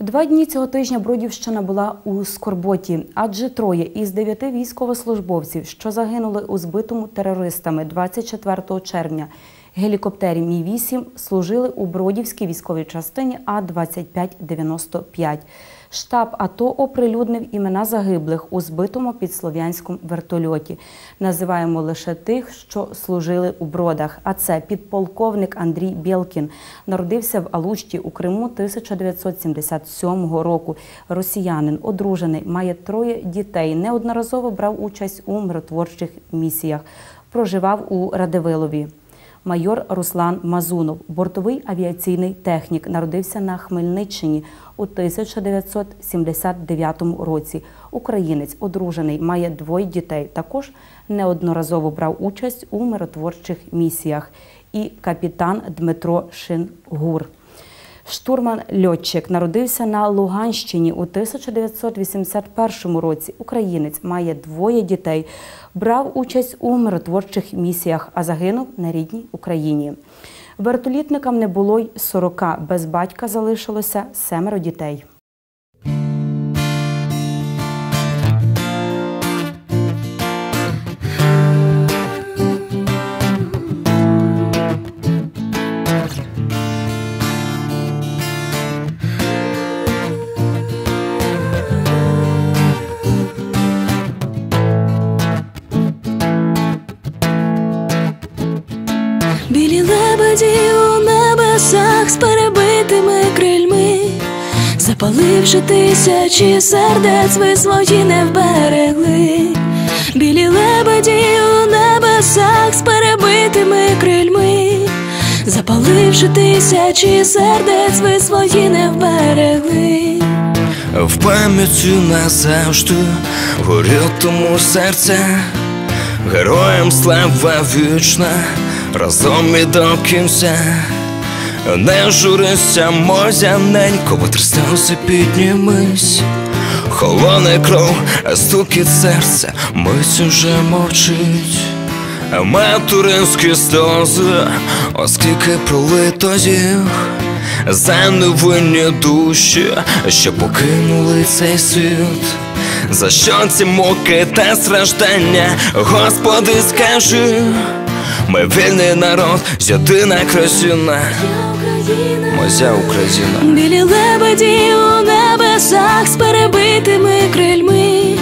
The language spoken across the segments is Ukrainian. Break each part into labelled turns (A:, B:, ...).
A: Два дні цього тижня Бродівщина була у скорботі, адже троє із дев'яти військовослужбовців, що загинули у збитому терористами 24 червня гелікоптері Мі-8, служили у Бродівській військовій частині А-2595. Штаб АТО оприлюднив імена загиблих у збитому під Слов'янськом вертольоті. Називаємо лише тих, що служили у бродах. А це підполковник Андрій Білкін. Народився в Алушті у Криму 1977 року. Росіянин, одружений, має троє дітей. Неодноразово брав участь у миротворчих місіях. Проживав у Радивилові. Майор Руслан Мазунов, бортовий авіаційний технік, народився на Хмельниччині у 1979 році. Українець одружений, має двоє дітей. Також неодноразово брав участь у миротворчих місіях. І капітан Дмитро Шингур. Штурман льотчик народився на Луганщині у 1981 році. Українець має двоє дітей, брав участь у миротворчих місіях, а загинув на рідній Україні. Вертолітникам не було й 40, без батька залишилося семеро дітей.
B: Білі у небесах з перебитими крильми, запаливши тисячі сердець, ви свої не вберегли. Білі лебеді у небесах з перебитими крильми, запаливши тисячі сердець, ви свої не вберегли.
C: В пам'яті назавжди горітиму серце, героям слава вічна, разом і до кінця. Не журися, мозяненько, витри сльози піднімись, холоне кров, стукіт серця, мить уже мовчить. Материнські сльози, оскільки пролито їх за невинні душі, що покинули цей світ. За що ці муки та страждання, Господи, скажи, ми вільний народ, єдина країна, моя Україна.
B: Білі лебеді у небесах з перебитими крильми,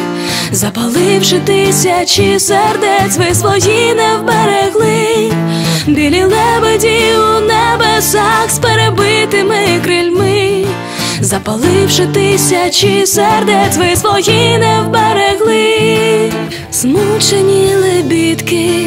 B: запаливши тисячі сердець, ви свої не вберегли. Білі лебеді у небесах з перебитими крильми, запаливши тисячі сердець, ви свої не вберегли. Змучені лебідки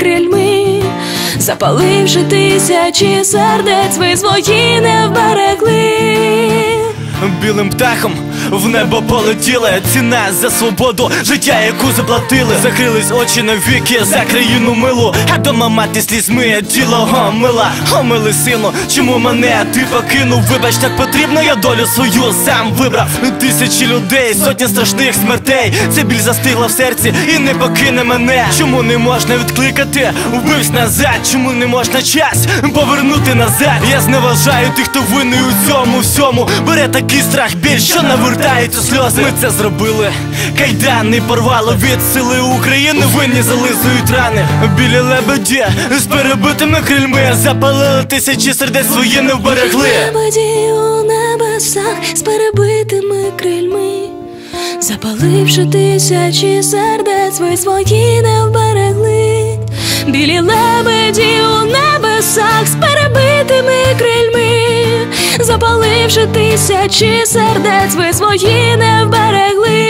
B: крильми, запаливши тисячі сердець, ви свої не вберегли.
D: Білим птахом в небо полетіли ціна за свободу, життя, яку заплатили. Закрились очі навіки за країну милу, а дома мати слізьми тіло омила. Омили сину, чому мене ти покинув? Вибач, так потрібно, я долю свою сам вибрав. Тисячі людей, сотні страшних смертей. Це біль застигла в серці і не покине мене. Чому не можна відкликати? Вбивсь назад, чому не можна час повернути назад? Я зневажаю тих, хто винний у цьому всьому. Бере такий страх біль, що навертаються сльози. Ми це зробили. Кайдани порвало від сили України. Винні зализують рани. Білі лебеді з перебитими крильми запалили тисячі сердець свої не вберегли.
B: Лебеді у небесах з перебитими крильми, запаливши тисячі сердець, ви свої не вберегли. Білі лебеді у небесах з перебитими крильми, запаливши тисячі сердець, ви свої не вберегли.